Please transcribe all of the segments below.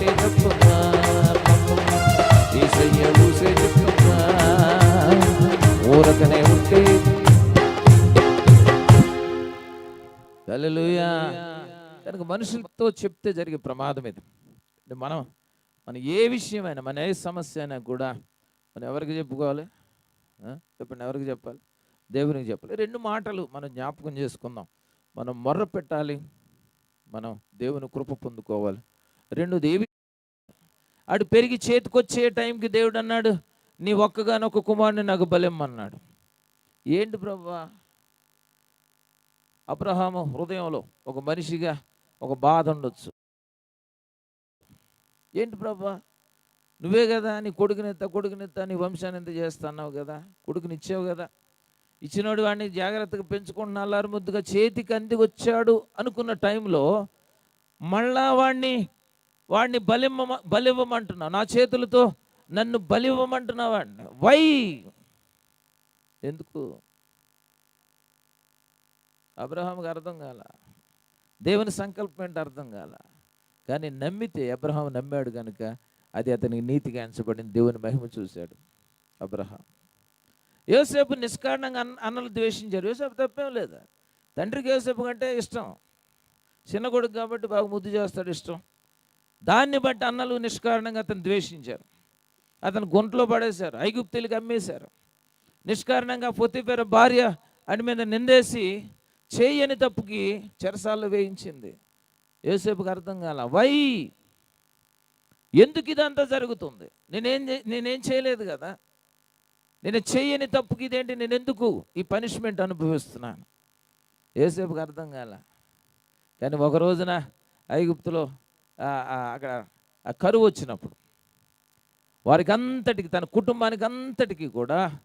ఉంటే చెప్తున్నా ఈసయ్య ఊసే చెప్తున్నా ఊరకనే ఉంటే కనుక మనుషులతో చెప్తే జరిగే ప్రమాదం ఇది. మనం మన ఏ విషయమైనా మన ఏ సమస్య అయినా కూడా మనం ఎవరికి చెప్పుకోవాలి? చెప్పండి ఎవరికి చెప్పాలి? దేవునికి చెప్పాలి. రెండు మాటలు మనం జ్ఞాపకం చేసుకుందాం. మనం మొర్ర పెట్టాలి మనం దేవుని కృప పొందుకోవాలి. రెండోది దేవి అటు పెరిగి చేతికొచ్చే టైంకి దేవుడు అన్నాడు నీ ఒక్కగానొక్క కుమారుని నాకు బలెమ్మన్నాడు. ఏంటి ప్రభా? అబ్రహాము హృదయంలో ఒక మనిషిగా ఒక బాధ ఉండొచ్చు. ఏంటి ప్రభా? నువ్వే కదా నీ కొడుకునెత్త కొడుకునెత్త నీ వంశాన్ని ఎంత చేస్తున్నావు కదా కొడుకుని ఇచ్చావు కదా. ఇచ్చినోడు వాడిని జాగ్రత్తగా పెంచుకుంటున్న అల్లారు ముద్దుగా చేతికి అంది వచ్చాడు అనుకున్న టైంలో మళ్ళా వాడిని వాడిని బలిమ్మ బలివ్వమంటున్నావు. నా చేతులతో నన్ను బలివ్వమంటున్నావు వాడిని. వై? ఎందుకు? అబ్రహాంకి అర్థం కాల. దేవుని సంకల్పం ఏంటి అర్థం కాల. కానీ నమ్మితే అబ్రహాం నమ్మాడు కనుక అది అతనికి నీతిగా ఎంచబడింది. దేవుని మహిమ చూశాడు అబ్రహాం యోసేపు నిష్కారణంగా అన్న అన్నలు ద్వేషించారు. యోసేపు తప్పేం లేదా? తండ్రికి యోసేపు కంటే ఇష్టం. చిన్న కొడుకు కాబట్టి బాగా ముద్దు చేస్తాడు ఇష్టం. దాన్ని బట్టి అన్నలు నిష్కారణంగా అతను ద్వేషించారు. అతను గుంటలో పడేశారు ఐగుప్తులకి అమ్మేశారు. నిష్కారణంగా పొత్తిపేర భార్య అని మీద నిందేసి చేయని తప్పుకి చెరసాల్లో వేయించింది. ఏసేపుకి అర్థం కాల వై? ఎందుకు ఇదంతా జరుగుతుంది? నేనేం నేనేం చేయలేదు కదా? నేను చేయని తప్పుకి ఇదేంటి? నేను ఎందుకు ఈ పనిష్మెంట్ అనుభవిస్తున్నాను? ఏసేపుకి అర్థం కాల కానీ ఒక రోజున ఐగుప్తులో అక్కడ కరువు వచ్చినప్పుడు వారికి అంతటికి తన కుటుంబానికి అంతటికి కూడా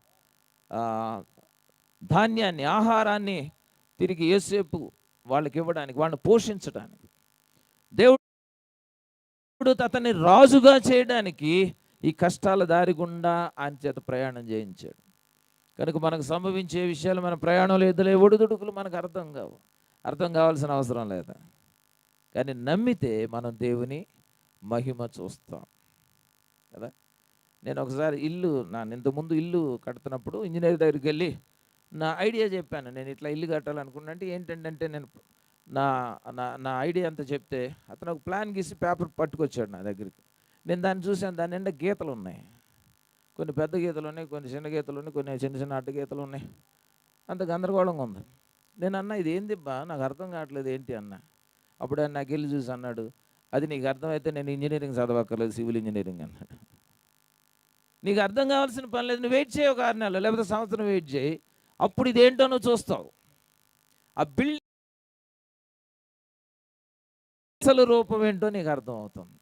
ధాన్యాన్ని ఆహారాన్ని తిరిగి ఏసేపు వాళ్ళకి ఇవ్వడానికి వాళ్ళని పోషించడానికి దేవుడు అతన్ని రాజుగా చేయడానికి ఈ కష్టాల దారి గుండా ఆయన చేత ప్రయాణం చేయించాడు. కనుక మనకు సంభవించే విషయాలు మన ప్రయాణంలో ఎదులే ఒడిదుడుకులు మనకు అర్థం కావు. అర్థం కావాల్సిన అవసరం లేదా? కానీ నమ్మితే మనం దేవుని మహిమ చూస్తాం. కదా? నేను ఒకసారి ఇల్లు నా ఇంతకుముందు ఇల్లు కడుతున్నప్పుడు ఇంజనీర్ దగ్గరికి వెళ్ళి నా ఐడియా చెప్పాను. నేను ఇట్లా ఇల్లు కట్టాలనుకున్నా అంటే ఏంటంటే నేను నా నా నా ఐడియా అంతా చెప్తే అతను ఒక ప్లాన్ గీసి పేపర్ పట్టుకొచ్చాడు నా దగ్గరికి. నేను దాన్ని చూశాను. దాని నిండా గీతలు ఉన్నాయి. కొన్ని పెద్ద గీతలు ఉన్నాయి కొన్ని చిన్న గీతలు ఉన్నాయి కొన్ని చిన్న చిన్న అడ్డ గీతలు ఉన్నాయి. అంత గందరగోళంగా ఉంది. నేను అన్న ఇది ఏంది బా నాకు అర్థం కావట్లేదు ఏంటి? అన్న. అప్పుడు ఆయన నాకు చూసి అన్నాడు అది నీకు అర్థమైతే నేను ఇంజనీరింగ్ చదవక్కర్లేదు సివిల్ ఇంజనీరింగ్ అన్నాడు. నీకు అర్థం కావాల్సిన పని లేదు నువ్వు వెయిట్ చేయి ఒక ఆరు నెలలు లేకపోతే సంవత్సరం వెయిట్ చేయి. అప్పుడు ఇదేంటో నువ్వు చూస్తావు. ఆ బిల్డ్ అసలు రూపం ఏంటో నీకు అర్థం అవుతుంది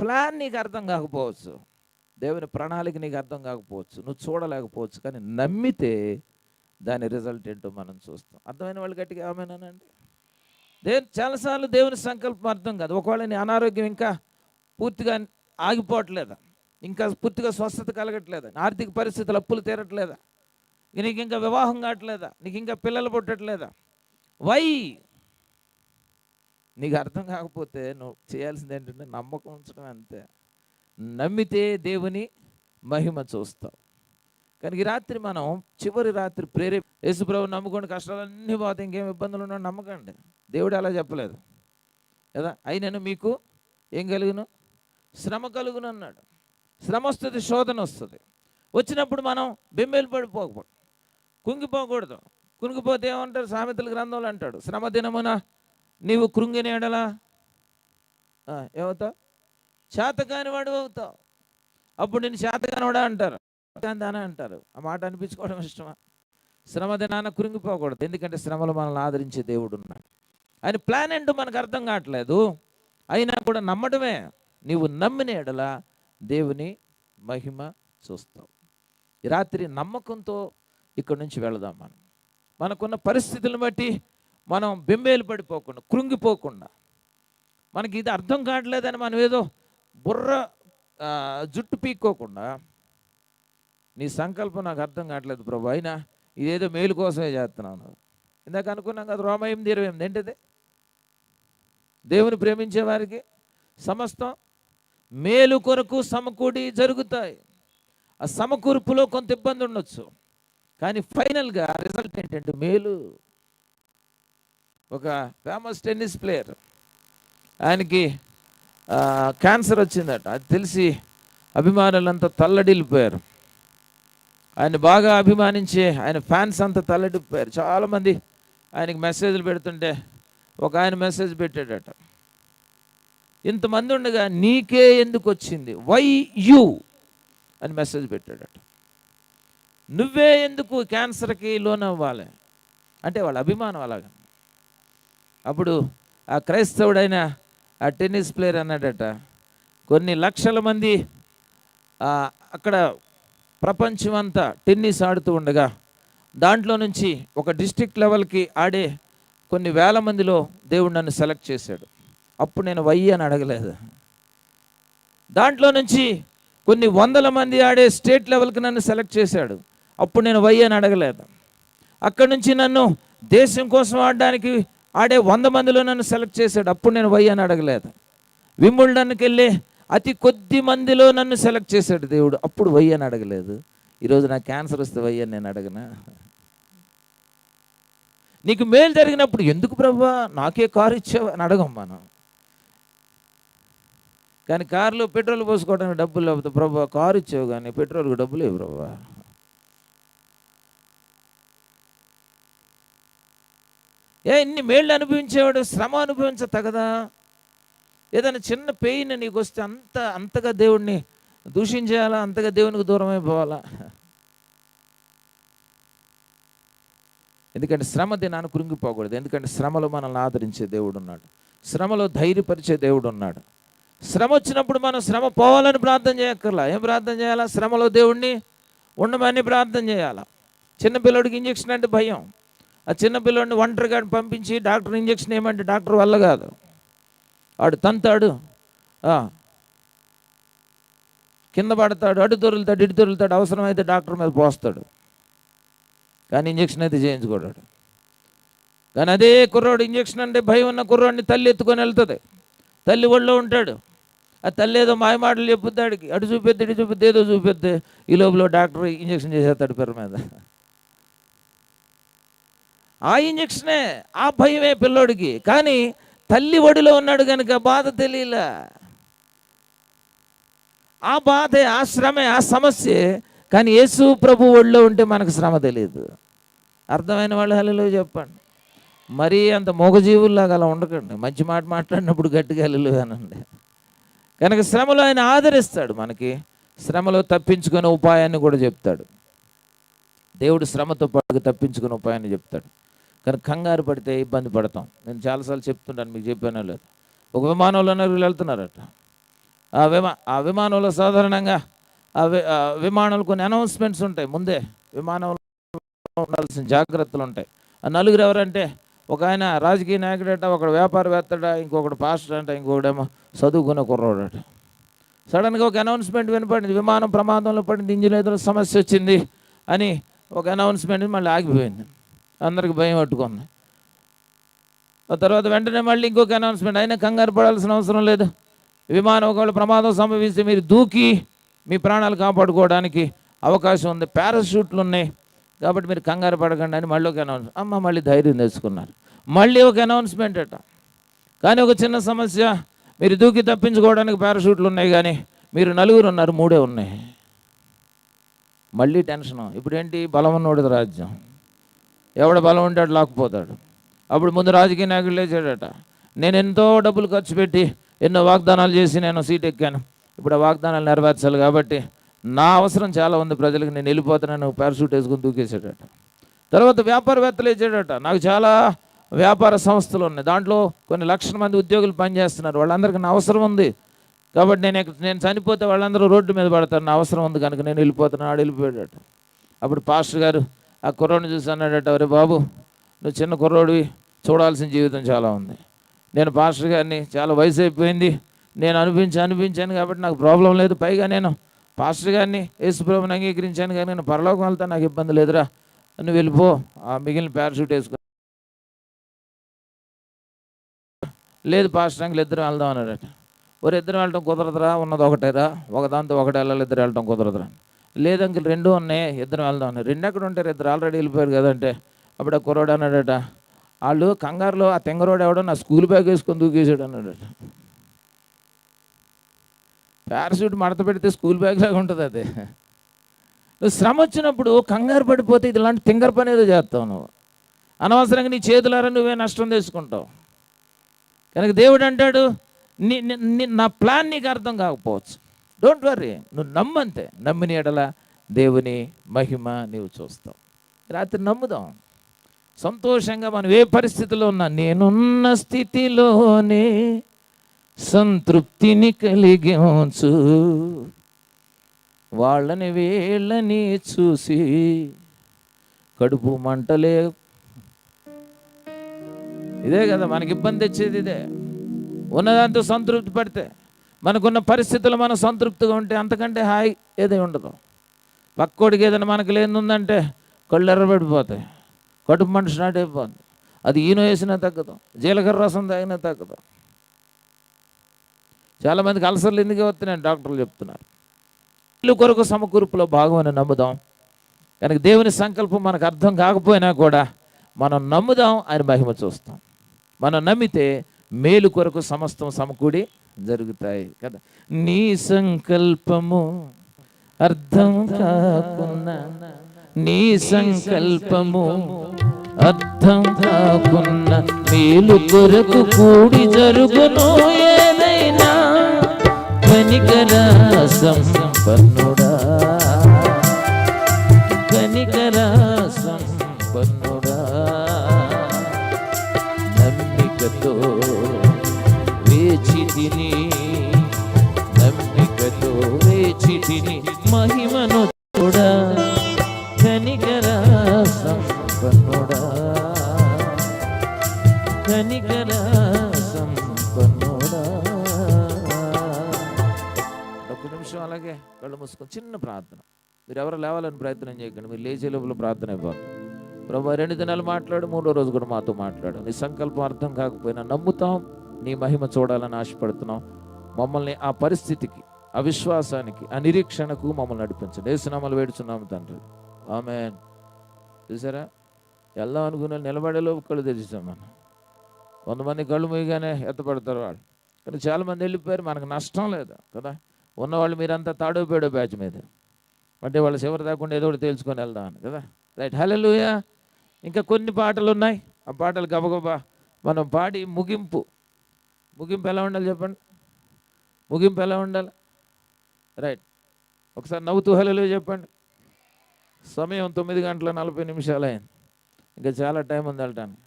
ప్లాన్ నీకు అర్థం కాకపోవచ్చు. దేవుని ప్రణాళిక నీకు అర్థం కాకపోవచ్చు. నువ్వు చూడలేకపోవచ్చు కానీ నమ్మితే దాని రిజల్ట్ ఏంటో మనం చూస్తాం. అర్థమైన వాళ్ళు గట్టిగా ఆమెనానండి? దేవుని చాలాసార్లు దేవుని సంకల్పం అర్థం కాదు. ఒకవేళ నీ అనారోగ్యం ఇంకా పూర్తిగా ఆగిపోవట్లేదా? ఇంకా పూర్తిగా స్వస్థత కలగట్లేదా? ఆర్థిక పరిస్థితులు అప్పులు తీరట్లేదా? నీకు ఇంకా వివాహం కావట్లేదా? నీకు ఇంకా పిల్లలు పుట్టట్లేదా? వై? నీకు అర్థం కాకపోతే నువ్వు చేయాల్సింది ఏంటంటే నమ్మకం ఉంచడం అంతే. నమ్మితే దేవుని మహిమ చూస్తావు. కానీ ఈ రాత్రి మనం చివరి రాత్రి ప్రేరే యేసుప్రభు నమ్ముకోండి కష్టాలన్నీ పోతే ఇంకేం ఇబ్బందులు ఉన్నా నమ్మకండి. దేవుడు అలా చెప్పలేదు. కదా? అయినను మీకు ఏం కలుగును? శ్రమ కలుగును అన్నాడు. శ్రమ వస్తుంది శోధన వస్తుంది. వచ్చినప్పుడు మనం బెంబేలు పడిపోకూడదు కుంగిపోకూడదు. కుంగిపోతే ఏమంటారు? సామెతల గ్రంథంలో అంటాడు. శ్రమ దినమున నీవు కృంగినేడలా ఏమవుతావు? చేతకాని వాడు అవుతావు. అప్పుడు నేను చేతకానివాడా అంటారు. దాన అంటారు. ఆ మాట అనిపించుకోవడం ఇష్టమా? శ్రమ దినాన కృంగిపోకూడదు. ఎందుకంటే శ్రమలు మనల్ని ఆదరించే దేవుడు ఉన్నాడు. ఆయన ప్లాన్ ఏంటో మనకు అర్థం కావట్లేదు. అయినా కూడా నమ్మడమే. నీవు నమ్మిన ఎడల దేవుని మహిమ చూస్తావు. ఈ రాత్రి నమ్మకంతో ఇక్కడి నుంచి వెళదాం మనం. మనకున్న పరిస్థితులను బట్టి మనం బెంబేలు పడిపోకుండా కృంగిపోకుండా. మనకి ఇది అర్థం కావట్లేదని మనం ఏదో బుర్ర జుట్టు పీక్కోకుండా. నీ సంకల్పం నాకు అర్థం కావట్లేదు ప్రభు. అయినా ఇదేదో మేలు కోసమే చేస్తున్నాను ఇందాక అనుకున్నాం కదా రోమ ఎనిమిది ఇరవై ఎనిమిది ఏంటిది? దేవుని ప్రేమించే వారికి సమస్తం మేలు కొరకు సమకూడి జరుగుతాయి. ఆ సమకూర్పులో కొంత ఇబ్బంది ఉండొచ్చు. కానీ ఫైనల్గా రిజల్ట్ ఏంటంటే మేలు. ఒక ఫేమస్ టెన్నిస్ ప్లేయర్. ఆయనకి క్యాన్సర్ వచ్చిందట. అది తెలిసి అభిమానులంతా తల్లడిల్లిపోయారు. ఆయన బాగా అభిమానించే ఆయన ఫ్యాన్స్ అంతా తల్లడిపోయారు చాలామంది ఆయనకి మెసేజ్లు పెడుతుంటే ఒక ఆయన మెసేజ్ పెట్టాడట. ఇంతమంది ఉండగా నీకే ఎందుకు వచ్చింది వై యు అని మెసేజ్ పెట్టాడట. నువ్వే ఎందుకు క్యాన్సర్కి లోన్ అవ్వాలి అంటే వాళ్ళ అభిమానం అలాగా. అప్పుడు ఆ క్రైస్తవుడైన ఆ టెన్నిస్ ప్లేయర్ అన్నాడట కొన్ని లక్షల మంది అక్కడ ప్రపంచం అంతా టెన్నిస్ ఆడుతూ ఉండగా దాంట్లో నుంచి ఒక డిస్టిక్ లెవెల్కి ఆడే కొన్ని వేల మందిలో దేవుడు నన్ను సెలెక్ట్ చేశాడు. అప్పుడు నేను వయ్యి అని అడగలేదు. దాంట్లో నుంచి కొన్ని వందల మంది ఆడే స్టేట్ లెవెల్కి నన్ను సెలెక్ట్ చేశాడు. అప్పుడు నేను వయ్యి అని అడగలేదు. అక్కడి నుంచి నన్ను దేశం కోసం ఆడడానికి ఆడే వంద మందిలో నన్ను సెలెక్ట్ చేశాడు. అప్పుడు నేను వయ్యి అని అడగలేదు. విమ్ముళ్ళకి వెళ్ళి అతి కొద్ది మందిలో నన్ను సెలెక్ట్ చేశాడు దేవుడు. అప్పుడు వయ్యి అని అడగలేదు. ఈరోజు నాకు క్యాన్సర్ వస్తే వై అని నేను అడగనా? నీకు మేలు జరిగినప్పుడు ఎందుకు ప్రభా? నాకే కారు ఇచ్చావు అని అడగం మనం. కానీ కారులో పెట్రోల్ పోసుకోవడానికి డబ్బులు లేకపోతే ప్రభా కారు ఇచ్చావు కానీ పెట్రోల్కి డబ్బులు లేవు ప్రభా. ఏ ఇన్ని మేళ్ళు అనుభవించేవాడు శ్రమ అనుభవించ తగదా ఏదైనా చిన్న పెయిన్ నీకు వస్తే అంత అంతగా దేవుణ్ణి దూషించేయాలా? అంతగా దేవునికి దూరం అయిపోవాలా ఎందుకంటే శ్రమ దినాన్ని కృంగిపోకూడదు ఎందుకంటే శ్రమలో మనల్ని ఆదరించే దేవుడు ఉన్నాడు శ్రమలో ధైర్యపరిచే దేవుడు ఉన్నాడు శ్రమ వచ్చినప్పుడు మనం శ్రమ పోవాలని ప్రార్థన చేయక్కర్లా. ఏం ప్రార్థన చేయాలా? శ్రమలో దేవుణ్ణి ఉండమని ప్రార్థన చేయాలా? చిన్నపిల్లడికి ఇంజక్షన్ అంటే భయం. ఆ చిన్న పిల్లోడిని ఒంటరిగా పంపించి డాక్టర్ ఇంజక్షన్ ఏమంటే డాక్టర్ వల్ల కాదు. ఆడు తంతాడు. కింద పడతాడు అటు దొరులుతాడు ఇటు దొరులుతాడు అవసరమైతే డాక్టర్ మీద పోస్తాడు. కానీ ఇంజక్షన్ అయితే చేయించుకోడాడు కానీ అదే కుర్రాడు ఇంజక్షన్ అంటే భయం ఉన్న కుర్రాడిని తల్లి ఎత్తుకొని వెళ్తుంది. తల్లి ఒళ్ళో ఉంటాడు. ఆ తల్లి ఏదో మాయమాటలు చెప్పుద్దాడికి అటు చూపెద్ది ఇటు చూపెద్ది ఏదో చూపెద్ది ఈ లోపల డాక్టర్ ఇంజక్షన్ చేసేస్తాడు పేరు మీద. ఆ ఇంజక్షనే ఆ భయమే పిల్లోడికి. కానీ తల్లి ఒడిలో ఉన్నాడు కనుక బాధ తెలియలే. ఆ బాధే ఆ శ్రమే ఆ సమస్యే కానీ యేసు ప్రభు ఒడిలో ఉంటే మనకు శ్రమ తెలియదు అర్థమైన వాళ్ళు హలో చెప్పండి. మరీ అంత మూగజీవుల్లాగా అలా ఉండకండి. మంచి మాట మాట్లాడినప్పుడు గట్టిగా హల్లు అనండి. కనుక శ్రమలో ఆయన ఆదరిస్తాడు మనకి. శ్రమలో తప్పించుకునే ఉపాయాన్ని కూడా చెప్తాడు. దేవుడు శ్రమతో పాటు తప్పించుకునే ఉపాయాన్ని చెప్తాడు. కానీ కంగారు పడితే ఇబ్బంది పడతాం. నేను చాలాసార్లు చెప్తుంటాను మీకు చెప్పానో లేదు. ఒక విమానంలో వీళ్ళు వెళ్తున్నారట. ఆ విమా ఆ విమానంలో సాధారణంగా విమానాలు కొన్ని అనౌన్స్మెంట్స్ ఉంటాయి ముందే. విమానంలో ఉండాల్సిన జాగ్రత్తలు ఉంటాయి. ఆ నలుగురు ఎవరంటే ఒక ఆయన రాజకీయ నాయకుడట ఒకడు వ్యాపారవేత్తడ ఇంకొకడు పాస్టర్ అంట ఇంకొకడేమో చదువుకున్న కుర్రోడట. సడన్గా ఒక అనౌన్స్మెంట్ వినపడింది విమానం ప్రమాదంలో పడింది ఇంజిన్ ఏదో సమస్య వచ్చింది అని ఒక అనౌన్స్మెంట్ మళ్ళీ ఆగిపోయింది. అందరికి భయం పట్టుకుంది. ఆ తర్వాత వెంటనే మళ్ళీ ఇంకొక అనౌన్స్మెంట్ అయినా కంగారు పడాల్సిన అవసరం లేదు. విమానం ఒకవేళ ప్రమాదం సంభవిస్తే మీరు దూకి మీ ప్రాణాలు కాపాడుకోవడానికి అవకాశం ఉంది. పారాషూట్లు ఉన్నాయి. కాబట్టి మీరు కంగారు పడకండి అని మళ్ళీ ఒక అనౌన్స్ అమ్మ మళ్ళీ ధైర్యం తెచ్చుకున్నారు. మళ్ళీ ఒక అనౌన్స్మెంట్ అట. కానీ ఒక చిన్న సమస్య మీరు దూకి తప్పించుకోవడానికి పారాషూట్లు ఉన్నాయి కానీ మీరు నలుగురు ఉన్నారు మూడే ఉన్నాయి. మళ్ళీ టెన్షన్. ఇప్పుడు ఏంటి బలం ఉన్నోడిది రాజ్యం. ఎవడ బలం ఉంటే లాక్కుపోతాడు. అప్పుడు ముందు రాజకీయ నాయకుడు లేచాడట. నేను ఎంతో డబ్బులు ఖర్చు పెట్టి ఎన్నో వాగ్దానాలు చేసి నేను సీట్ ఎక్కాను. ఇప్పుడు ఆ వాగ్దానాలు నెరవేర్చాలి కాబట్టి నా అవసరం చాలా ఉంది ప్రజలకు నేను వెళ్ళిపోతున్నాను పారాషూట్ వేసుకుని దూకేసాడట తర్వాత వ్యాపారవేత్తలు వేసాడట. నాకు చాలా వ్యాపార సంస్థలు ఉన్నాయి. దాంట్లో కొన్ని లక్షల మంది ఉద్యోగులు పనిచేస్తున్నారు. వాళ్ళందరికీ నా అవసరం ఉంది. కాబట్టి నేను నేను చనిపోతే వాళ్ళందరూ రోడ్డు మీద పడతారు. నా అవసరం ఉంది కనుక నేను వెళ్ళిపోతున్నాను ఆడు వెళ్ళిపోయాడట. అప్పుడు పాస్టర్ గారు ఆ కుర్రోడిని చూసి అన్నాడట అరే బాబు నువ్వు చిన్న కుర్రోడివి. చూడాల్సిన జీవితం చాలా ఉంది. నేను పాస్టర్ గారిని చాలా వయసు అయిపోయింది. నేను అనిపించి అనిపించాను కాబట్టి నాకు ప్రాబ్లం లేదు. పైగా నేను పాస్టర్ గారిని యేసుప్రభుని అంగీకరించాను కానీ నేను పరలోకం వెళ్తా నాకు ఇబ్బంది లేదురా. నువ్వు వెళ్ళిపో. ఆ మిగిలిన పారాషూట్ వేసుకో. లేదు పాస్టర్ అంకులు ఇద్దరు వెళ్దాం అన్నాడట. ఒక ఇద్దరు వెళ్ళటం కుదరదురా? ఉన్నది ఒకటేరా? ఒకదాంతో ఒకటి వెళ్ళాలి ఇద్దరు వెళ్ళటం కుదరదురా? లేదంకి రెండు ఉన్నాయి ఇద్దరు వెళ్దాం అని రెండు ఎక్కడ ఉంటారు? ఇద్దరు ఆల్రెడీ వెళ్ళిపోయారు కదంటే అప్పుడు ఆ కుర్రోడు అన్నాడట. వాళ్ళు కంగారులో ఆ తెంగరోడు ఎవడో నా స్కూల్ బ్యాగ్ వేసుకొని దూకేసాడు అన్నాడట. పారాషూట్ మడత పెడితే స్కూల్ బ్యాగ్ లాగా ఉంటుంది అది. నువ్వు శ్రమ వచ్చినప్పుడు కంగారు పడిపోతే ఇది ఇలాంటి తింగర పని ఏదో చేస్తావు నువ్వు. అనవసరంగా నీ చేతులారా నువ్వే నష్టం తెచ్చుకుంటావు కనుక దేవుడు అంటాడు నీ నీ- నా ప్లాన్ నీకు అర్థం కాకపోవచ్చు. డోంట్ వర్రీ నువ్వు నమ్మంతే. నమ్మిన ఎడల దేవుని మహిమ నీవు చూస్తావు. రాత్రి నమ్ముదాం. సంతోషంగా మనం ఏ పరిస్థితిలో ఉన్నా నేనున్న స్థితిలోనే సంతృప్తిని కలిగించు వాళ్ళని వీళ్ళని చూసి కడుపు మంటలే. ఇదే కదా మనకి ఇబ్బంది తెచ్చేది ఇదే. ఉన్నదాంతో సంతృప్తి పడితే మనకున్న పరిస్థితులు మనం సంతృప్తిగా ఉంటే అంతకంటే హాయి ఏదై ఉండదు. పక్కోడికి ఏదైనా మనకు లేనుందంటే కళ్ళు ఎర్రబడిపోతాయి కడుపు మంట నాటైపోతుంది అది ఈనో వేసినా తగ్గదు. జీలకర్ర రసం తాగినా తగ్గదు. చాలామందికి అల్సర్లు ఎందుకు వస్తున్నాయని డాక్టర్లు చెప్తున్నారు. ఇల్లు కొరకు సమకూర్పులో భాగమని నమ్ముదాం. కనుక దేవుని సంకల్పం మనకు అర్థం కాకపోయినా కూడా మనం నమ్ముదాం ఆయన మహిమ చూస్తాం. మనం నమ్మితే మేలు కొరకు సమస్తం సమకూడి జరుగుతాయి కదా. నీ సంకల్పము అర్థం కాకున్నా నీ సంకల్పము అర్థం కాకున్నా మేలు కొరకు కూడి జరుగును ఏదై కనికర సంపన్నుడా కనికర సంపన్నుడా నమ్మికతో వేచి తిని నమ్మికతో వేచి తిని మహిమను చూడా. కనికర సంపన్నుడా కనిక నిమిషం కళ్ళు మూసుకొని చిన్న ప్రార్థన. మీరు ఎవరు లేవాలని ప్రయత్నం చేయకండి మీరు లేచే లోపల ప్రార్థన అయిపోతుంది ప్రభు రెండు దినాలు మాట్లాడు మూడో రోజు కూడా మాతో మాట్లాడు. నీ సంకల్పం అర్థం కాకపోయినా నమ్ముతాం నీ మహిమ చూడాలని ఆశపడుతున్నాం. మమ్మల్ని ఆ పరిస్థితికి అవిశ్వాసానికి ఆ నిరీక్షణకు మమ్మల్ని నడిపించండి. ఏసునామలు వేడుచున్నాము తండ్రి. ఆమె చూసారా? వెళ్దాం అనుకున్న నిలబడేలో కళ్ళు తెరిచాం మనం. కొంతమంది కళ్ళు మూయగానే ఎత్తపడతారు వాళ్ళు. కానీ చాలామంది వెళ్ళిపోయారు మనకు నష్టం లేదు కదా. ఉన్నవాళ్ళు మీరంతా తాడో పేడో బ్యాచ్ మీద. అంటే వాళ్ళు చివరి దాకుండా ఏదో ఒకటి తెలుసుకొని వెళ్దాం కదా? రైట్ హలోయ ఇంకా కొన్ని పాటలు ఉన్నాయి ఆ పాటలు గబగబా మనం పాడి ముగింపు. ముగింపు ఎలా ఉండాలి చెప్పండి? ముగింపు ఎలా ఉండాలి? రైట్ ఒకసారి నవ్వుతూ హలో చెప్పండి. సమయం తొమ్మిది గంటల నలభై నిమిషాలు అయింది. ఇంకా చాలా టైం ఉంది వెళ్ళటానికి.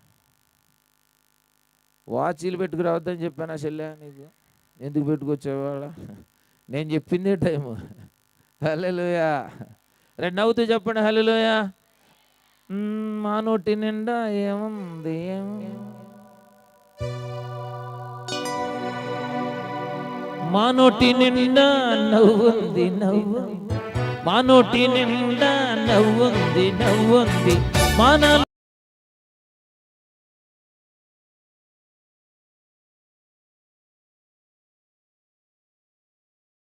వాచీలు పెట్టుకురావద్దని చెప్పానా చెల్లె నీకు? ఎందుకు పెట్టుకొచ్చేవాళ్ళ నేను చెప్పిందే టైము. హలోయా రెండు నవ్వుతూ చెప్పండి హలోయా మా నోటి నిండా ఏముంది ఏం- మా నోటి నిండా నవ్వుంది నవ్వు. మా నోటి నిండా నవ్వుంది నవ్వుంది. మా